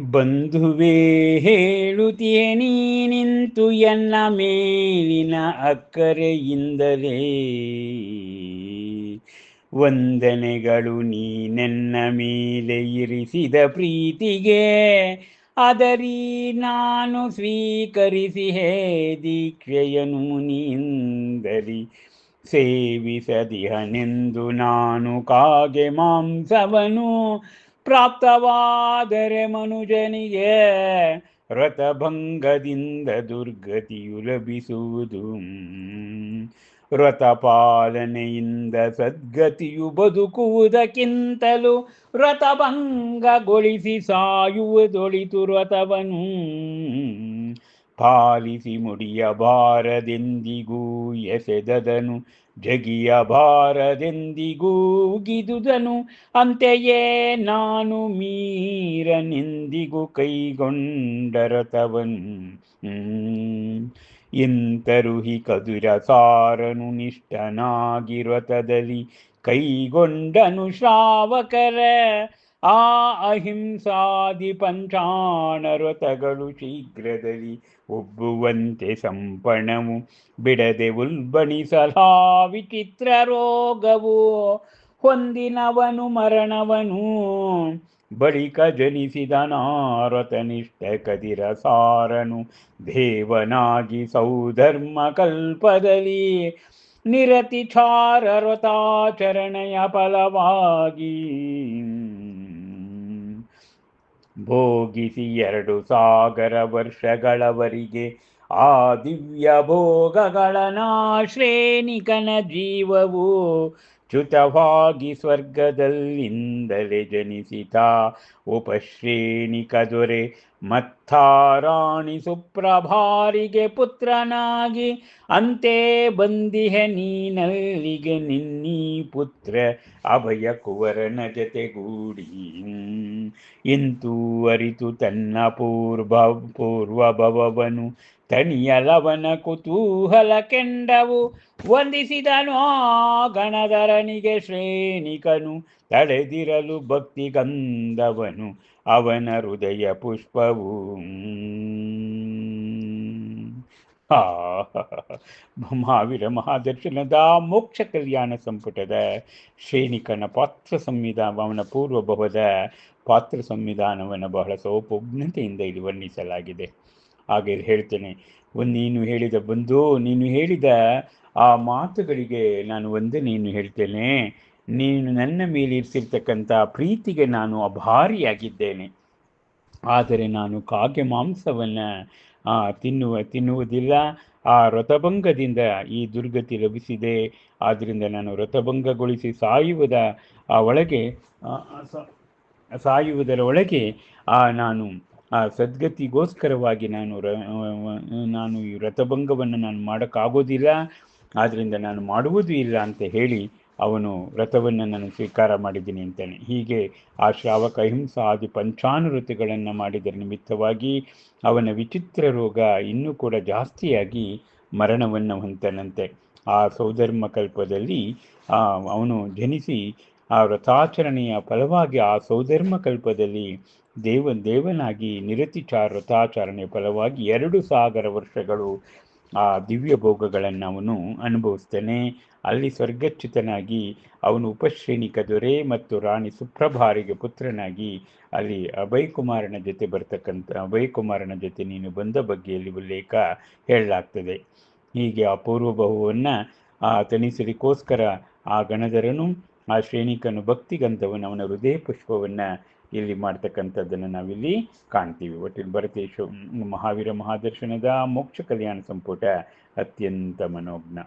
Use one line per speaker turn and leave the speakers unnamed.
ಬಂಧುವೇ, ಹೇಳುತ್ತೀಯ ನೀನಿಂತು ಎನ್ನ ಮೇಲಿನ ಅಕ್ಕರೆಯಿಂದಲೇ. ವಂದನೆಗಳು ನೀನೆನ್ನ ಮೇಲೆ ಇರಿಸಿದ ಪ್ರೀತಿಗೆ, ಅದರಿ ನಾನು ಸ್ವೀಕರಿಸಿ ಹೇ ದೀಕ್ಷೆಯನು ನೀಂದಲಿ. ಸೇವಿಸದಿಹನೆಂದು ನಾನು ಕಾಗೆ ಮಾಂಸವನು ಪ್ರಾಪ್ತವಾದರೆ ಮನುಜನಿಗೆ ವ್ರತಭಂಗದಿಂದ ದುರ್ಗತಿಯು ಲಭಿಸುವುದು. ವ್ರತ ಪಾಲನೆಯಿಂದ ಸದ್ಗತಿಯು ಬದುಕುವುದಕ್ಕಿಂತಲೂ ವ್ರತಭಂಗಗೊಳಿಸಿ ಸಾಯುವುದೊಳಿತು ವ್ರತವನು ಪಾಲಿಸಿ ಮುಡಿಯಬಾರದೆಂದಿಗೂ ಎಸೆದದನು ಜಗಿಯಬಾರದೆಂದಿಗೂ ಗಿದುದನು ಅಂತೆಯೇ ನಾನು ಮೀರನೆಂದಿಗೂ ಕೈಗೊಂಡರತವನು ಇಂತರುಹಿ ಕದುರ ಸಾರನು ನಿಷ್ಠನಾಗಿರತದಲ್ಲಿ ಕೈಗೊಂಡನು ಶ್ರಾವಕರ. ಆ ಅಹಿಂಸಾದಿ ಪಂಚಾಣರತಗಳು ಶೀಘ್ರದಲ್ಲಿ ಒಬ್ಬುವಂತೆ ಸಂಪಣವು ಬಿಡದೆ ಉಲ್ಬಣಿಸಲಾ ವಿಚಿತ್ರ ರೋಗವು ಹೊಂದಿನವನು ಮರಣವನು. ಬಳಿಕ ಜನಿಸಿದ ನಾರತನಿಷ್ಠ ಕದಿರ ಸಾರನು ದೇವನಾಗಿ ಸೌಧರ್ಮ ಕಲ್ಪದಲ್ಲಿ ನಿರತಿ ಚಾರವ್ರತಾಚರಣೆಯ ಫಲವಾಗಿ ಭೋಗಿಸಿ ಎರಡು ಸಾಗರ ವರ್ಷಗಳವರಿಗೆ ಆ ದಿವ್ಯ ಭೋಗಗಳನ ಶ್ರೇಣಿಕನ ಜೀವವು ಚ್ಯುತವಾಗಿ ಸ್ವರ್ಗದಲ್ಲಿಂದಲೇ ಜನಿಸಿತ ಉಪಶ್ರೇಣಿಕ ದೊರೆ ಮತ್ತಾರಾಣಿ ಸುಪ್ರಭಾರಿಗೆ ಪುತ್ರನಾಗಿ, ಅಂತೆ ಬಂದಿಹ ನೀನಲ್ಲಿಗೆ ನಿನ್ನೀ ಪುತ್ರ ಅಭಯ ಕುವರನ ಜತೆಗೂಡಿ. ಇಂತೂ ಅರಿತು ತನ್ನ ಪೂರ್ವ ಪೂರ್ವಭವನು ತಣಿಯಲವನ ಕುತೂಹಲ ಕೆಂಡವು ವಂದಿಸಿದನು ಗಣಧರನಿಗೆ ಶ್ರೇಣಿಕನು. ತಡೆದಿರಲು ಭಕ್ತಿ ಗಂಧವನು ಅವನ ಹೃದಯ ಪುಷ್ಪವು. ಆ ಮಹಾವೀರ ಮಹಾದರ್ಶನದ ಮೋಕ್ಷ ಕಲ್ಯಾಣ ಸಂಪುಟದ ಶ್ರೇಣಿಕನ ಪಾತ್ರ ಸಂವಿಧಾನ ಅವನ ಪೂರ್ವಭವದ ಪಾತ್ರ ಸಂವಿಧಾನವನ್ನು ಬಹಳ ಸೌಪಜ್ಞತೆಯಿಂದ ಇಲ್ಲಿ ವರ್ಣಿಸಲಾಗಿದೆ. ಹಾಗೆ ಹೇಳ್ತೇನೆ. ಒಂದು ನೀನು ಹೇಳಿದ ಬಂದು, ನೀನು ಹೇಳಿದ ಆ ಮಾತುಗಳಿಗೆ ನಾನು ವಂದನೆಯನ್ನು ಹೇಳ್ತೇನೆ. ನೀನು ನನ್ನ ಮೇಲೆ ಇರಿಸಿರ್ತಕ್ಕಂಥ ಪ್ರೀತಿಗೆ ನಾನು ಅಭಾರಿಯಾಗಿದ್ದೇನೆ. ಆದರೆ ನಾನು ಕಾಗೆ ಮಾಂಸವನ್ನು ತಿನ್ನುವ, ತಿನ್ನುವುದಿಲ್ಲ. ಆ ವ್ರತಭಂಗದಿಂದ ಈ ದುರ್ಗತಿ ಲಭಿಸಿದೆ. ಆದ್ದರಿಂದ ನಾನು ವ್ರತಭಂಗಗೊಳಿಸಿ ಸಾಯುವುದ, ಆ ಒಳಗೆ ಸಾಯುವುದರ ಒಳಗೆ ನಾನು ಆ ಸದ್ಗತಿಗೋಸ್ಕರವಾಗಿ ನಾನು ನಾನು ಈ ವ್ರತಭಂಗವನ್ನು ನಾನು ಮಾಡೋಕ್ಕಾಗೋದಿಲ್ಲ ಆದ್ದರಿಂದ ನಾನು ಮಾಡುವುದೂ ಇಲ್ಲ ಅಂತ ಹೇಳಿ ಅವನು ವ್ರತವನ್ನು ನಾನು ಸ್ವೀಕಾರ ಮಾಡಿದ್ದೀನಿ ಅಂತಾನೆ. ಹೀಗೆ ಆ ಶ್ರಾವಕ ಅಹಿಂಸಾ ಆದಿ ಪಂಚಾನುವೃತಿಗಳನ್ನು ಮಾಡಿದ ನಿಮಿತ್ತವಾಗಿ ಅವನ ವಿಚಿತ್ರ ರೋಗ ಇನ್ನೂ ಕೂಡ ಜಾಸ್ತಿಯಾಗಿ ಮರಣವನ್ನು ಹೊಂತನಂತೆ ಆ ಸೌಧರ್ಮ ಕಲ್ಪದಲ್ಲಿ ಅವನು ಜನಿಸಿ ಆ ವ್ರತಾಚರಣೆಯ ಫಲವಾಗಿ ಆ ಸೌಧರ್ಮ ಕಲ್ಪದಲ್ಲಿ ದೇವ ದೇವನಾಗಿ ನಿರತಿಚಾರ ವ್ರತಾಚರಣೆಯ ಫಲವಾಗಿ ಎರಡು ಸಾವಿರ ವರ್ಷಗಳು ಆ ದಿವ್ಯ ಭೋಗಗಳನ್ನು ಅವನು ಅನುಭವಿಸ್ತಾನೆ. ಅಲ್ಲಿ ಸ್ವರ್ಗಚ್ಯುತನಾಗಿ ಅವನು ಉಪಶ್ರೇಣಿಕ ದೊರೆ ಮತ್ತು ರಾಣಿ ಸುಪ್ರಭಾರಿಗೆ ಪುತ್ರನಾಗಿ ಅಲ್ಲಿ ಅಭಯಕುಮಾರನ ಜೊತೆ ಬರ್ತಕ್ಕಂಥ, ಅಭಯ್ ಕುಮಾರನ ಜೊತೆ ನೀನು ಬಂದ ಬಗ್ಗೆಯಲ್ಲಿ ಉಲ್ಲೇಖ ಹೇಳಲಾಗ್ತದೆ. ಹೀಗೆ ಆ ಪೂರ್ವಬಹುವನ್ನು ಆ ತಣಿಸಲಿಕ್ಕೋಸ್ಕರ ಆ ಗಣಧರನು, ಆ ಶ್ರೇಣಿಕನು ಭಕ್ತಿಗಂಧವನ್ನು ಅವನ ಹೃದಯ ಪುಷ್ಪವನ್ನು ಇಲ್ಲಿ ಮಾಡ್ತಕ್ಕಂಥದ್ದನ್ನು ನಾವಿಲ್ಲಿ ಕಾಣ್ತೀವಿ. ಒಟ್ಟಿಲ್ ಭರತೇಶ ಮಹಾವೀರ ಮಹಾದರ್ಶನದ ಮೋಕ್ಷ ಕಲ್ಯಾಣ ಸಂಪುಟ ಅತ್ಯಂತ ಮನೋಜ್ಞ.